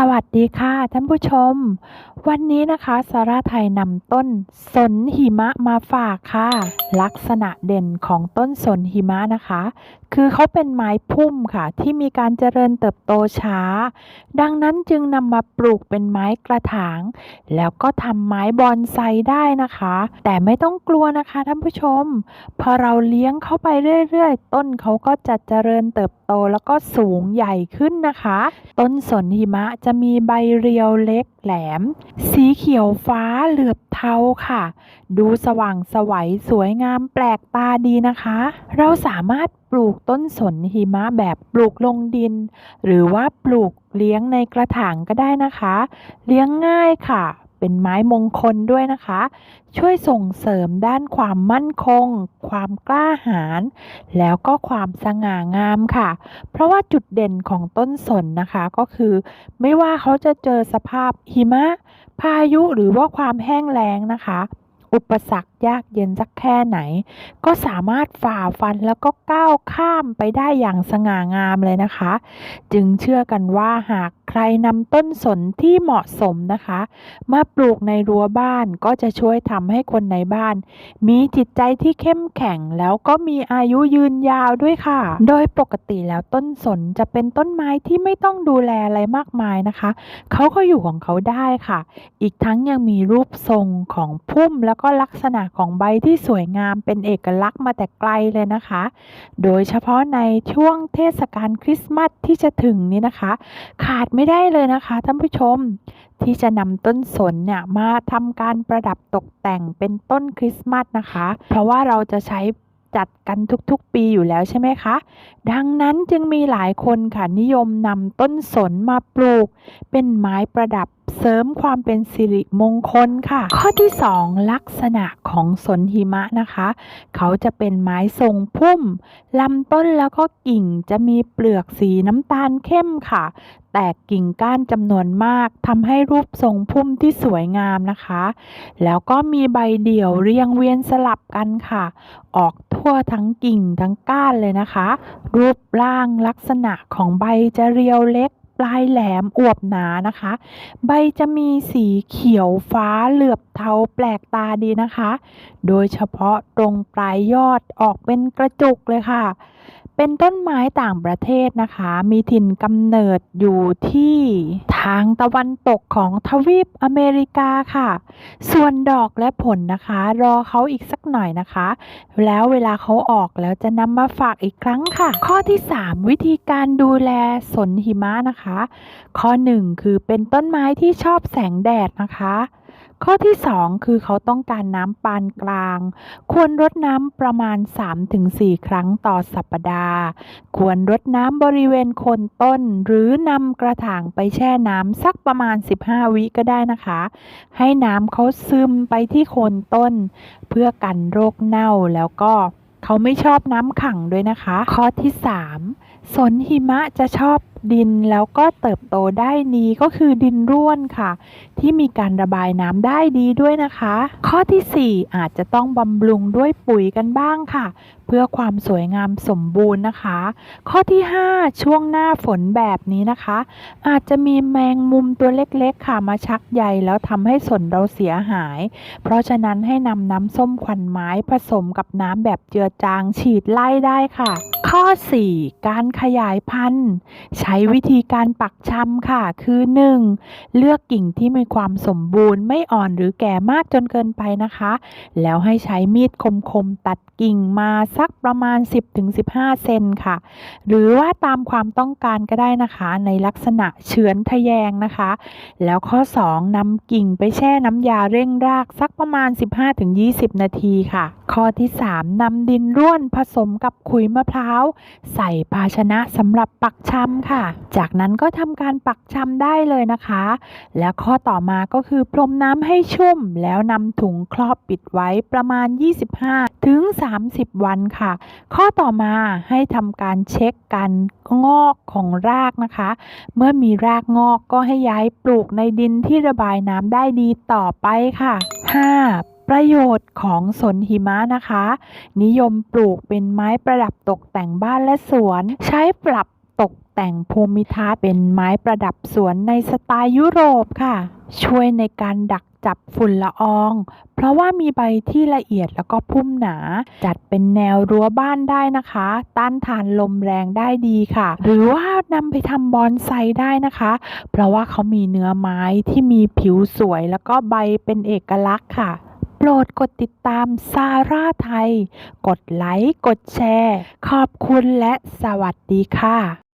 สวัสดีค่ะท่านผู้ชม วันนี้นะคะสาราไทยนำต้นสนหิมะมาฝากค่ะ ลักษณะเด่นของต้นสนหิมะนะคะ คือเขาเป็นไม้พุ่มค่ะ ที่มีการเจริญเติบโตช้า ดังนั้นจึงนำมาปลูกเป็นไม้กระถาง แล้วก็ทำไม้บอนไซได้นะคะ แต่ไม่ต้องกลัวนะคะท่านผู้ชม พอเราเลี้ยงเข้าไปเรื่อยๆ ต้นเขาก็จะเจริญเติบโตแล้วก็สูงใหญ่ขึ้นนะคะ ต้นสนหิมะจะมีใบเรียวเล็กแหลม สีเขียวฟ้าเหลือบเทาค่ะ ดูสว่างสวัยสวยงามแปลกตาดีนะคะ เราสามารถปลูกต้นสนหิมะแบบปลูกลงดิน หรือว่าปลูกเลี้ยงในกระถางก็ได้นะคะ เลี้ยงง่ายค่ะ เป็นไม้มงคลด้วยนะคะ ช่วยส่งเสริมด้านความมั่นคง ความกล้าหาญแล้วก็ความสง่างามค่ะ เพราะว่าจุดเด่นของต้นสนนะคะก็คือ ไม่ว่าเขาจะเจอสภาพหิมะ พายุหรือว่าความแห้งแล้งนะคะ อุปสรรคยากเย็นสักแค่ไหน ก็สามารถฝ่าฟันแล้วก็ก้าวข้ามไปได้อย่างสง่างามเลยนะคะ จึงเชื่อกันว่าหาก รนำต้นสนที่เหมาะสมนะคะ มาปลูกในรั้วบ้านก็จะช่วยทำให้คนในบ้าน มีจิตใจที่เข้มแข็งแล้วก็มีอายุยืนยาวด้วยค่ะ โดยปกติแล้วต้นสนจะเป็นต้นไม้ที่ไม่ต้องดูแลอะไรมากมายนะคะเขาก็อยู่ของเขาได้ค่ะ อีกทั้งยังมีรูปทรงของพุ่มแล้วก็ลักษณะของใบที่สวยงามเป็นเอกลักษณ์มาแต่ไกลเลยนะคะ โดยเฉพาะในช่วงเทศกาลคริสต์มาสที่จะถึงนี้นะคะ ขาดไม่ได้เลยนะคะท่านผู้ชม ที่จะนำต้นสนเนี่ยมาทำการประดับตกแต่งเป็นต้นคริสต์มาสนะคะ เพราะว่าเราจะใช้จัดกันทุกๆปีอยู่แล้วใช่ไหมคะ ดังนั้นจึงมีหลายคนค่ะนิยมนำต้นสนมาปลูก เป็นไม้ประดับ เสริมความเป็นสิริมงคลค่ะ ข้อที่ 2 ลักษณะของสนหิมะนะคะ เขาจะเป็นไม้ทรงพุ่มลำต้นแล้วก็กิ่งจะมีเปลือกสีน้ำตาลเข้มค่ะ แตกกิ่งก้านจำนวนมากทำให้รูปทรงพุ่มที่สวยงามนะคะ แล้วก็มีใบเดี่ยวเรียงเวียนสลับกันค่ะ ออกทั่วทั้งกิ่งทั้งก้านเลยนะคะ รูปร่างลักษณะของใบจะเรียวเล็ก ปลายแหลมอวบหนานะคะ ใบจะมีสีเขียวฟ้าเหลือบเทาแปลกตาดีนะคะ โดยเฉพาะตรงปลายยอดออกเป็นกระจุกเลยค่ะ เป็นต้นไม้ต่างประเทศนะคะ มีถิ่นกำเนิดอยู่ที่ทางตะวันตกของทวีปอเมริกาค่ะ ส่วนดอกและผลนะคะ รอเขาอีกสักหน่อยนะคะ แล้วเวลาเขาออกแล้วจะนำมาฝากอีกครั้งค่ะ ข้อที่ 3 วิธีการดูแลสนหิมะนะคะ ข้อ 1 คือเป็นต้นไม้ที่ชอบแสงแดดนะคะ ข้อที่ 2 คือเขาต้องการน้ำปานกลาง ควรรดน้ำประมาณ 3-4 ครั้งต่อสัปดาห์ ควรรดน้ำบริเวณโคนต้น หรือนำกระถางไปแช่น้ำสักประมาณ 15 วิก็ได้นะคะ ให้น้ำเขาซึมไปที่โคนต้น เพื่อกันโรคเน่าแล้วก็เขาไม่ชอบน้ำขังด้วยนะคะ ข้อที่ 3 สนหิมะจะชอบ ดินแล้วก็เติบโตได้ดีก็คือดินร่วนค่ะ ที่มีการระบายน้ำได้ดีด้วยนะคะ ข้อทีสี่ 4 อาจจะต้องบำรุงด้วยปุ๋ยกันบ้างค่ะ เพื่อความสวยงามสมบูรณ์นะคะ ข้อที่ 5 ช่วงหน้าฝนแบบนี้นะคะ อาจจะมีแมงมุมตัวเล็กๆ ค่ะมาชักใยแล้วทำให้สนเราเสียหาย เพราะฉะนั้นให้นำน้ำส้มควันไม้ผสมกับน้ำแบบเจือจางฉีดไล่ได้ค่ะ ข้อ 4 การขยายพันธุ์ ใช้วิธีการปักชำค่ะ คือ 1. เลือกกิ่งที่มีความสมบูรณ์ไม่อ่อนหรือแก่มากจนเกินไปนะคะ แล้วให้ใช้มีดคมๆ ตัดกิ่งมาสักประมาณ 10-15 เซนค่ะ หรือว่าตามความต้องการก็ได้นะคะ ในลักษณะเฉือนทะแยงนะคะ แล้วข้อ 2นำกิ่งไปแช่น้ำยาเร่งรากสักประมาณ 15-20 นาทีค่ะ ข้อที่ 3นำดินร่วนผสมกับขุยมะพร้าวใส่ภาชนะสำหรับปักชำค่ะ จากนั้นก็ทำการปักชำได้เลยนะคะ แล้วข้อต่อมาก็คือพรมน้ำให้ชุ่ม แล้วนำถุงครอบปิดไว้ประมาณ 25 ถึง 30 วันค่ะ ข้อต่อมาให้ทำการเช็คการงอกของรากนะคะ เมื่อมีรากงอกก็ให้ย้ายปลูกในดินที่ระบายน้ำได้ดีต่อไปค่ะ 5. ประโยชน์ของสนหิมะนะคะ นิยมปลูกเป็นไม้ประดับตกแต่งบ้านและสวน ใช้ปรับตกแต่งภูมิทัศน์เป็นไม้ประดับสวนในสไตล์ยุโรปค่ะ ช่วยในการดักจับฝุ่นละออง เพราะว่ามีใบที่ละเอียดแล้วก็พุ่มหนา จัดเป็นแนวรั้วบ้านได้นะคะ ต้านทานลมแรงได้ดีค่ะ หรือว่านำไปทำบอนไซได้นะคะ เพราะว่าเขามีเนื้อไม้ที่มีผิวสวยแล้วก็ใบเป็นเอกลักษณ์ค่ะ โปรดกดติดตามซาร่าไทย กดไลค์ กดแชร์ ขอบคุณและสวัสดีค่ะ